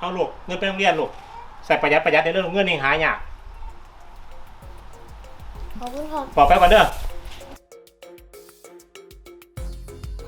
เอาลูกเงินไปโรงเรียนลูกใส่ประหยัดประหยัดในเรื่องเงินเองหายากขอบคุณครับบอกไปก่อนเด้อ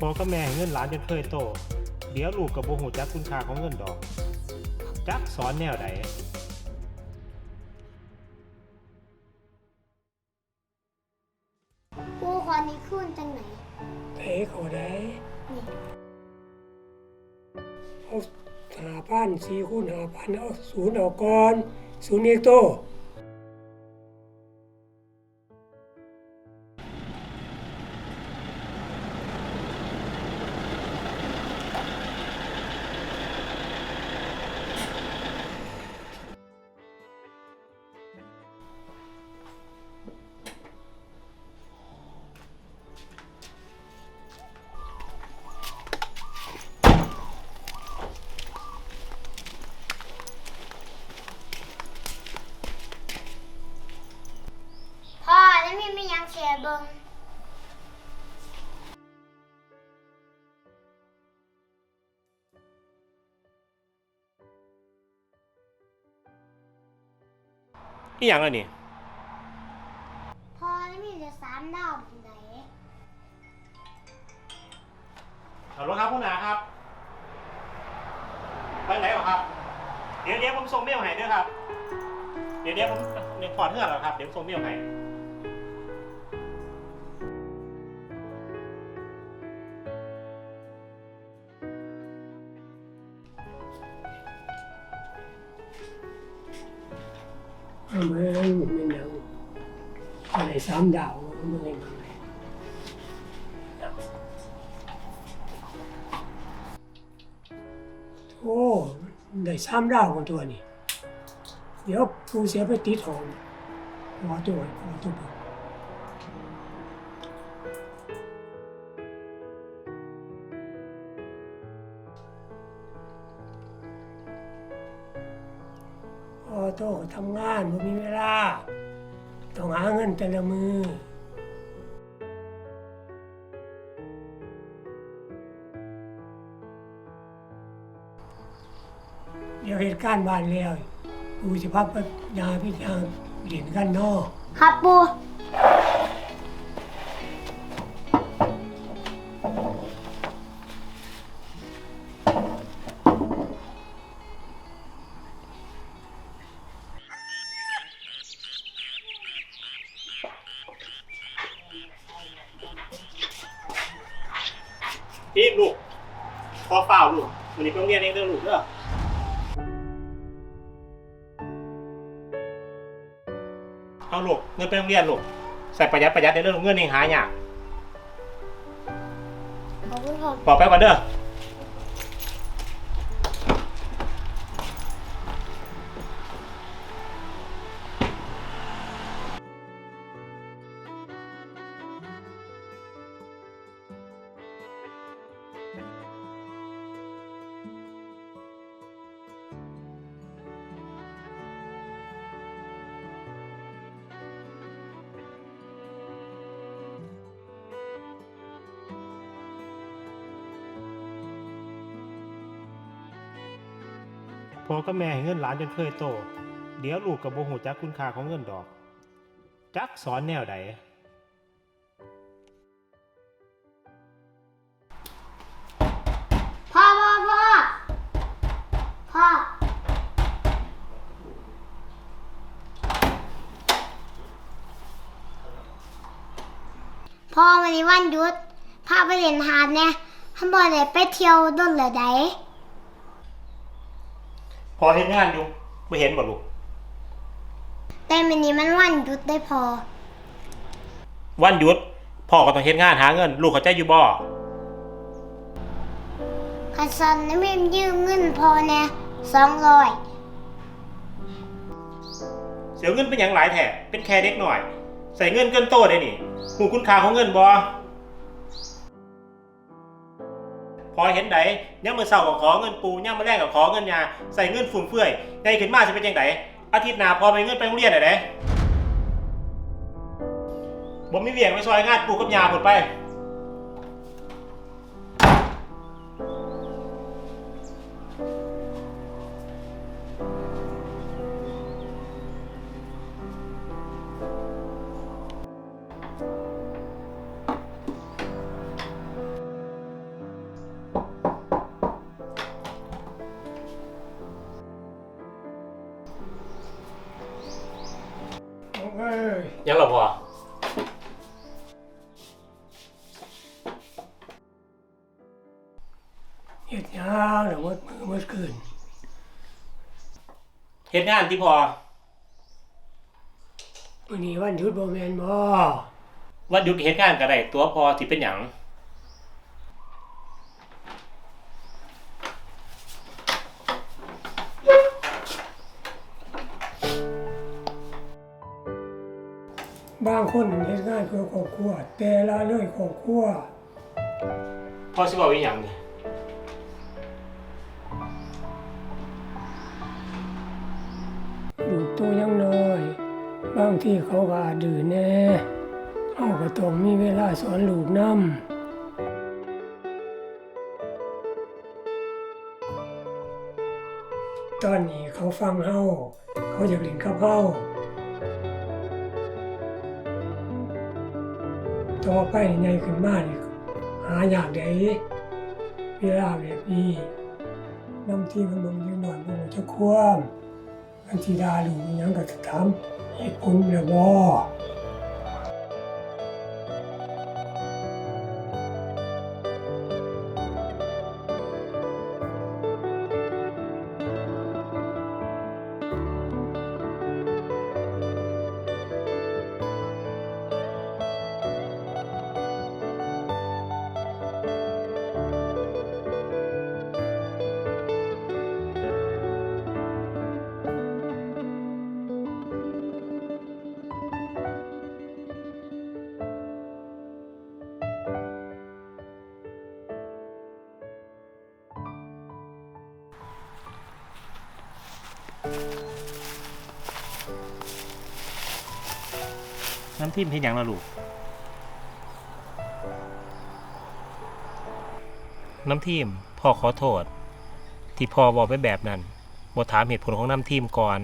พอก็แม่ให้เงินหลานจนเคยโต เดี๋ยวลูกกับโบหูจักคุณค่าของเงินดอก จักสอนแนวใดกูขอนี้ขึ้นจังไหนเตะเขาได้ นี่ เอา หาพันสี่คูณหาพันเอาศูนย์เอาก่อนศูนย์เอกโต เสียเบิงอีหยังแล้วนี่พ่อแล้วมีจะสามดาวที่ไหนเอารถครับคุณนาครับ ไปไหนวะครับ เดี๋ยวเดี๋ยวผมส่งเมลให้เด้วยครับ เดี๋ยวเดี๋ยวผมเดี๋ยวขอเทือกแล้วครับ เดี๋ยวผมส่งเมลให้ สามดาวมันไม่มาโอ้ได้สามดาวคนตัวนี้เดี๋ยวกูเสียไปติดหองขอตัวขอตัวพอโตก็ทำงานบ่มีเวลา ต้องหาเงินแต่ละมือเดี๋ยวเหตุการณ์บานแล้วปู่จะพับยาพิจารเหรียญกันนอกครับปู พี่ลูกพอเฝ้าลูกวันนี้ไปโรงเรียนเองเด้อลูกเด้อเอาลูกเงินไปโรงเรียนลูกใส่ประหยัดประหยัดในเรื่องเงินเองหายากขอบคุณครับบอกไปก่อนเด้อ พอก็แม่ให้เงินหลานจนเคยโต เดี๋ยวลูกกับโบหูจักคุณค่าของเงินดอก จักสอนแนวใดพ่อพ่อพ่อพ่อพ่อวันนี้วันหยุดพาไปเล่นหาดเนี่ยทำบ่ได้ไปเที่ยวด้นเหลือใด พอเห็นงานอยู่ไม่เห็นบ่ลูกแต่วันนี้มันวันหยุดได้พอ วันหยุดพ่อก็ต้องเฮ็ดงานหาเงิน ลูกเขาใจอยู่บ่คันซันน้ำมิมยืมเงินพอแน่สองร้อยเสียเงินเป็นอย่างหลายแท้เป็นแค่เด็กหน่อย ใส่เงินเกินโตได้นี่หูคุณค่าของเงินบ่ พอเห็นไดย่ยมมื้อเศร้าก็ขอเงินปูเนี่ยมมื้อแรกก็ขอเงินยาใส่เงินฟุ่มเฟือยในขึ้นมาจะเป็นยังไงอาทิตย์หน้าพอไปเงินไปโรงเรียนไหนเด้บ่มีเวียงไปซอยงานปูกับยาผลไป เฮ็ดหยังแล้วหมดมือหมดคืนเฮ็ดงานที่พอวันนี้วันหยุดบ่แม่นบ่ว่าหยุดเฮ็ดงานก็ได้ตัวพอที่เป็นหยังบางคนเฮ็ดงานเพื่อครอบครัวแต่ละเลยครอบครัวพอสิบอกอีหยังนี่ ตัวยังน้อย บางที่เขาก็อาจดื้อแน่เอาก็ต้องมีเวลาสอนลูกนำตอนนี้เขาฟังเฮาเขาอยากเล่นกับเฮาต่อไปใหญ่ขึ้นมานี่หาอยากได้เวลาแบบนี้น้ำที่มันบ่มีหน่อยบ่รู้จะควม ธิดาลูกยังก็จะทำเหตุผลแล้วบ่ น้ำทิมเฮ็ดหยังละลูก น้ำทิมพ่อขอโทษ ที่พ่อบอกไปแบบนั้นบ่ถามเหตุผลของน้ำทิมก่อน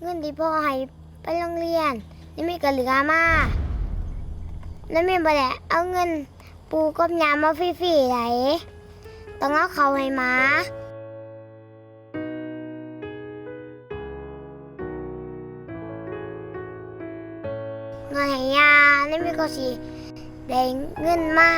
เงินที่พ่อให้ไปโรงเรียน นี่ไมีก็เหลือมาแล้วมีบ่ได้เอาเงินปูกับยามาฟรีๆไหน ต้องเอาเขาให้มาเงินให้ยานี่มีก็สิได้เงินมา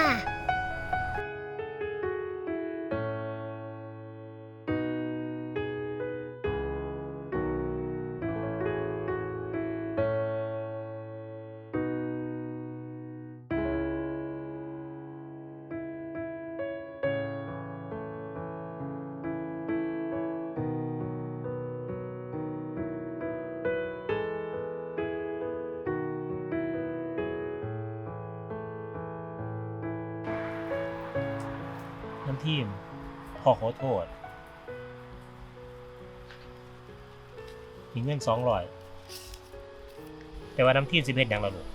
น้ำทิมพ่อขอโทษมีเงินสองร้อยแต่ว่าน้ำทิมสิเฮ็ดหยังล่ะลูก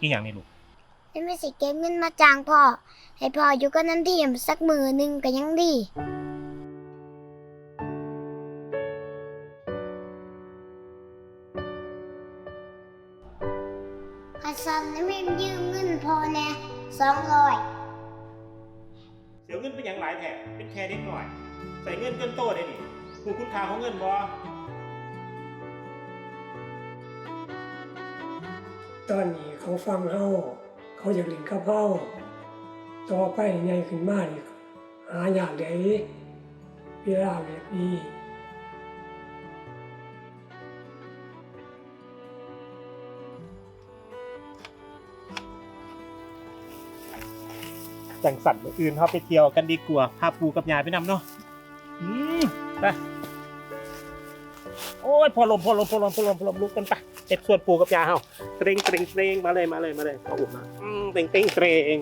อีหยังนี่ลูกนี่มีสิเก็บเงินมาจ้างพ่อ ให้พ่ออยู่กับนันทีมสักมือหนึ่งก็ยังดีขัดสันนี่มียืมเงินพ่อแน่ สองร้อยเสียเงินเป็นอย่างหลายแถบเป็นแค่เด็กหน่อย ใส่เงินเกินโตได้ดิกูคุณค่าของเงินบ่ตอนนี้เขาฟังเฮาเขาอยากเล่นกับเฮาต่อไปใหญ่ขึ้นมานี่หาอยากได้เวลาแบบนี้ จังสันมืออื่นเขาไปเที่ยวกันดีกว่าพาปูกับยายไปนำเนาะอืมไปโอ้ยพอลมพอลมพอลมพอลมพอลมลุกกันไปเจ็บส่วนปูกับยาเฮาเตรงเตรงเตรงมาเลยมาเลยมาเลยเอาอุ่มมาอืมเตรงเตรงเตรง